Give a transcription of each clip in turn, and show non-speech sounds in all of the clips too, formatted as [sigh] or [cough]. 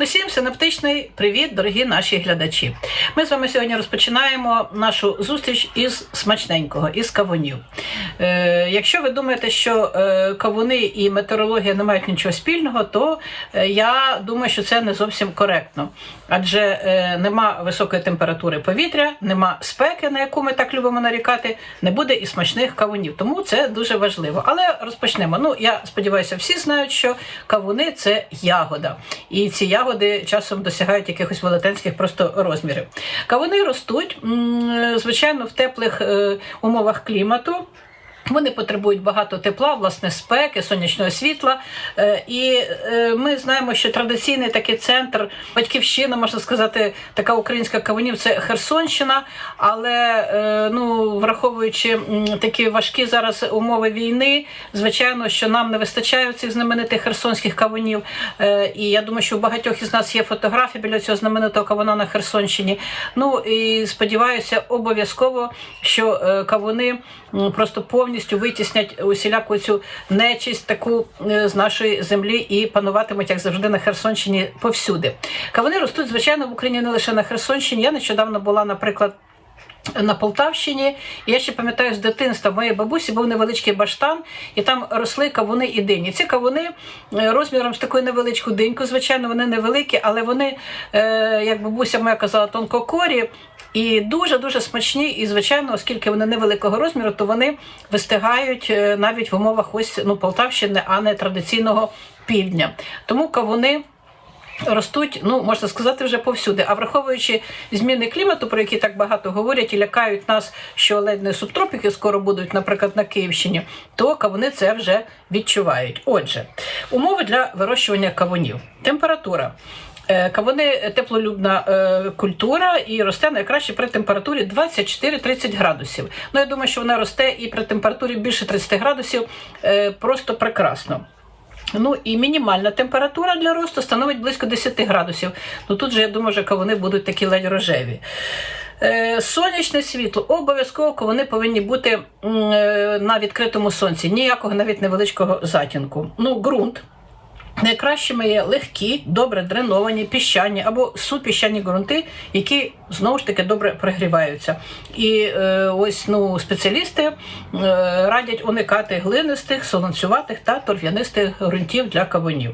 Усім синаптичний привіт, дорогі наші глядачі. Ми з вами сьогодні розпочинаємо нашу зустріч із смачненького, із кавунів. Е, якщо ви думаєте, що е, кавуни і метеорологія не мають нічого спільного, то е, я думаю, що це не зовсім коректно. Адже е, нема високої температури повітря, нема спеки, на яку ми так любимо нарікати, не буде і смачних кавунів. Тому це дуже важливо. Але розпочнемо. Ну, я сподіваюся, всі знають, що кавуни це ягода. І ці ягоди часом досягають якихось велетенських просто розмірів. Кавуни ростуть, звичайно, в теплих е, умовах клімату. Вони потребують багато тепла, власне, спеки, сонячного світла. Е, І е, ми знаємо, що традиційний такий центр, батьківщина, можна сказати, така українська кавунів це Херсонщина. Але е, ну, враховуючи такі важкі зараз умови війни, звичайно, що нам не вистачає цих знаменитих херсонських кавунів. І я думаю, що у багатьох із нас є фотографії біля цього знаменитого кавуна на Херсонщині. Ну і сподіваюся, обов'язково, що кавуни просто повністю витіснять усіляку цю нечисть таку е, з нашої землі і пануватимуть, як завжди, на Херсонщині повсюди. Кавуни ростуть, звичайно, в Україні не лише на Херсонщині. Я нещодавно була, наприклад. На Полтавщині, я ще пам'ятаю з дитинства моєї бабусі був невеличкий баштан, і там росли кавуни і дині. Ці кавуни е, розміром з такою невеличку диньку, звичайно, вони невеликі, але вони, е, як бабуся моя казала, тонкокорі. І дуже-дуже смачні, і звичайно, оскільки вони невеликого розміру, то вони вистигають е, навіть в умовах ось ну Полтавщини, а не традиційного півдня. Тому кавуни. Ростуть, ну можна сказати, вже повсюди. А враховуючи зміни клімату, про які так багато говорять і лякають нас, що ледь не субтропіки скоро будуть, наприклад, на Київщині, то кавуни це вже відчувають. Отже, умови для вирощування кавунів. Температура. Е, Кавуни теплолюбна е, культура і росте найкраще при температурі 24-30 градусів. Ну я думаю, що вона росте і при температурі більше 30 градусів е, просто прекрасно. Ну і мінімальна температура для росту становить близько 10 градусів. Ну тут же я думаю, що кавуни будуть такі ледь рожеві. Сонячне світло обов'язково вони повинні бути на відкритому сонці, ніякого навіть невеличкого затінку. Ну, ґрунт. Найкращими є легкі, добре дреновані, піщані або супіщані ґрунти, які знову ж таки добре прогріваються. І е, ось ну, спеціалісти е, радять уникати глинистих, солонцюватих та торф'янистих ґрунтів для кавунів.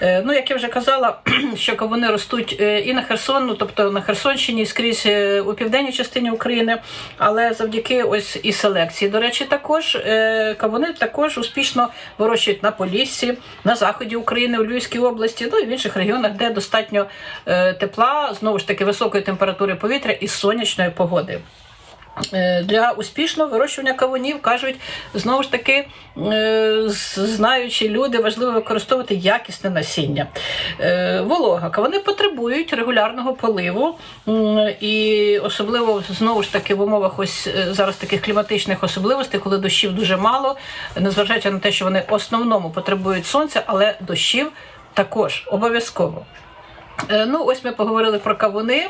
Е, ну, як я вже казала, [clears throat] що кавуни ростуть е, і на Херсон, ну, тобто на Херсонщині, і скрізь е, у південній частині України, але завдяки ось і селекції, до речі, також е, кавуни також успішно вирощують на Поліссі, на заході у Львівській області, ну і в інших регіонах, де достатньо е, тепла, знову ж таки високої температури повітря і сонячної погоди. Е, Для успішного вирощування кавунів кажуть знову ж таки, е, знаючи люди, важливо використовувати якісне насіння. Е, Волога. Кавуни потребують регулярного поливу, і особливо знову ж таки в умовах ось зараз таких кліматичних особливостей, коли дощів дуже мало, незважаючи на те, що вони в основному потребують сонця, але дощів також обов'язково. Е, Ну, ось ми поговорили про кавуни,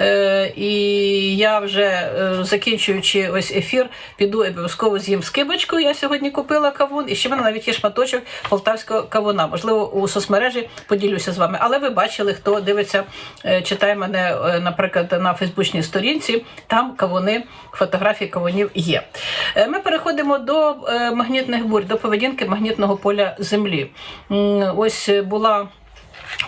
е, і я вже е, закінчуючи ось ефір, піду обов'язково з'їм скибочку. Я сьогодні купила кавун, і ще в мене навіть є шматочок полтавського кавуна. Можливо, у соцмережі поділюся з вами. Але ви бачили, хто дивиться, читає мене, наприклад, на Фейсбучній сторінці. Там кавуни, фотографії кавунів є. Ми переходимо до магнітних бурь, до поведінки магнітного поля Землі. Ось була.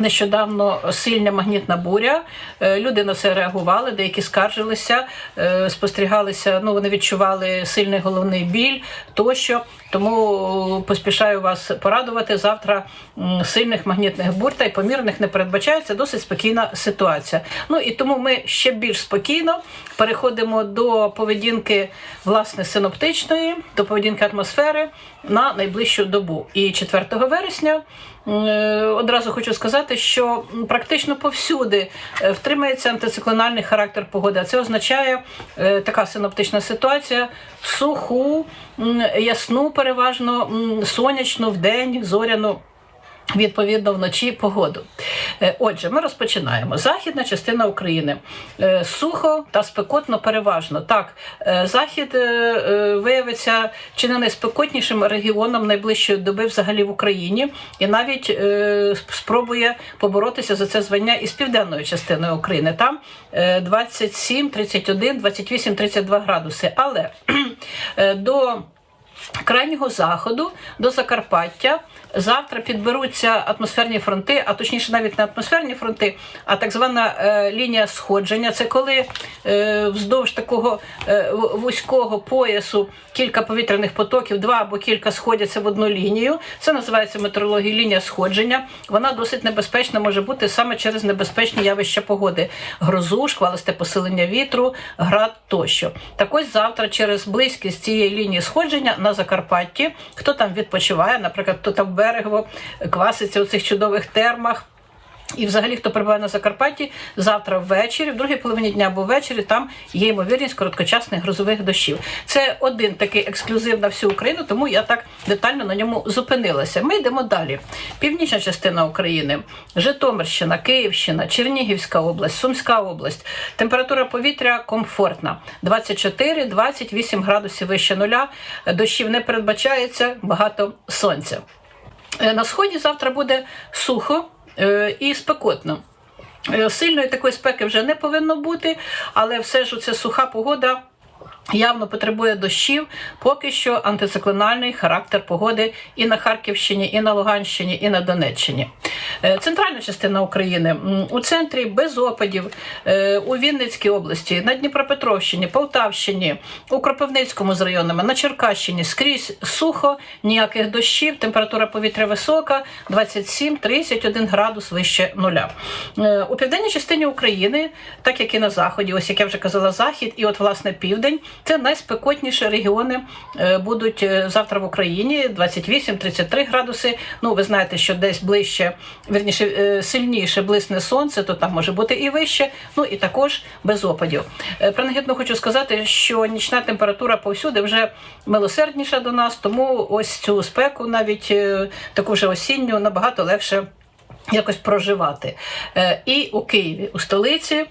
Нещодавно сильна магнітна буря. Е, Люди на це реагували, деякі скаржилися, е, спостерігалися. Ну вони відчували сильний головний біль тощо. Тому поспішаю вас порадувати. Завтра сильних магнітних бур та й помірних не передбачається. Досить спокійна ситуація. Ну і тому ми ще більш спокійно переходимо до поведінки власне синоптичної, до поведінки атмосфери на найближчу добу. І 4 вересня. Е, Одразу хочу сказати, що практично повсюди е, втримається антициклональний характер погоди. Це означає е, така синоптична ситуація: суху, ясну, переважно сонячну вдень, зоряну. Відповідно, вночі погоду. Е, Отже, ми розпочинаємо. Західна частина України Е, сухо та спекотно переважно. Так, е, захід виявиться чи не найспекотнішим регіоном найближчої доби взагалі в Україні, і навіть спробує поборотися за це звання із південною частиною України. Там е, 27, 31, 28, 32 градуси. Але до крайнього заходу до Закарпаття. Завтра підберуться атмосферні фронти, а точніше, навіть не атмосферні фронти, а так звана е, лінія сходження. Це коли е, вздовж такого е, вузького поясу кілька повітряних потоків, два або кілька сходяться в одну лінію. Це називається метеорологія лінія сходження. Вона досить небезпечна може бути саме через небезпечні явища погоди: грозу, шквалисте посилення вітру, град тощо. Так ось завтра, через близькість цієї лінії сходження на Закарпатті, хто там відпочиває, наприклад, хто там берегово кваситься у цих чудових термах. І взагалі, хто перебуває на Закарпатті, завтра ввечері, в другій половині дня або ввечері, там є ймовірність короткочасних грозових дощів. Це один такий ексклюзив на всю Україну, тому я так детально на ньому зупинилася. Ми йдемо далі. Північна частина України, Житомирщина, Київщина, Чернігівська область, Сумська область. Температура повітря комфортна. 24-28 градусів вище нуля. Дощів не передбачається, багато сонця. Е, На сході завтра буде сухо і спекотно. Е, Сильної такої спеки вже не повинно бути, але все ж це суха погода. Явно потребує дощів, поки що антициклональний характер погоди і на Харківщині, і на Луганщині, і на Донеччині. Е, Центральна частина України у центрі без опадів, е, у Вінницькій області, на Дніпропетровщині, Полтавщині, у Кропивницькому з районами, на Черкащині скрізь сухо, ніяких дощів, температура повітря висока, 27-31 градус вище нуля. Е, У південній частині України, так як і на заході, ось як я вже казала, захід, і от власне південь, це найспекотніші регіони е, будуть е, завтра в Україні 28-33 градуси. Ну, ви знаєте, що десь ближче, верніше е, сильніше блисне сонце, то там може бути і вище. Ну і також без опадів. Принагідно хочу сказати, що нічна температура повсюди вже милосердніша до нас, тому ось цю спеку, навіть таку вже осінню, набагато легше. Якось проживати. І у Києві, у столиці,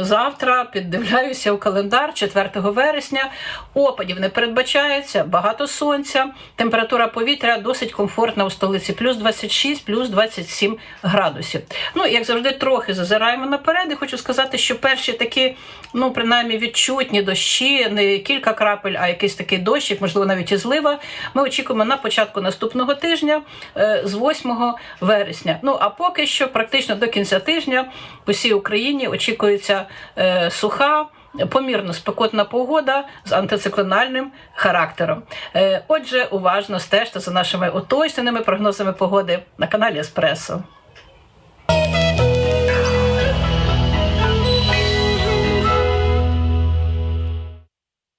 завтра піддивляюся у календар 4 вересня. Опадів не передбачається, багато сонця. Температура повітря досить комфортна у столиці, плюс 26, плюс 27 градусів. Ну, як завжди, трохи зазираємо наперед. І хочу сказати, що перші такі, ну, принаймні, відчутні дощі, не кілька крапель, а якийсь такий дощик, можливо, навіть і злива. Ми очікуємо на початку наступного тижня е, з 8 вересня. Ну а поки що, практично до кінця тижня, по всій Україні очікується е, суха. Помірно спекотна погода з антициклональним характером. Е, Отже, уважно стежте за нашими уточненими прогнозами погоди на каналі Еспресо.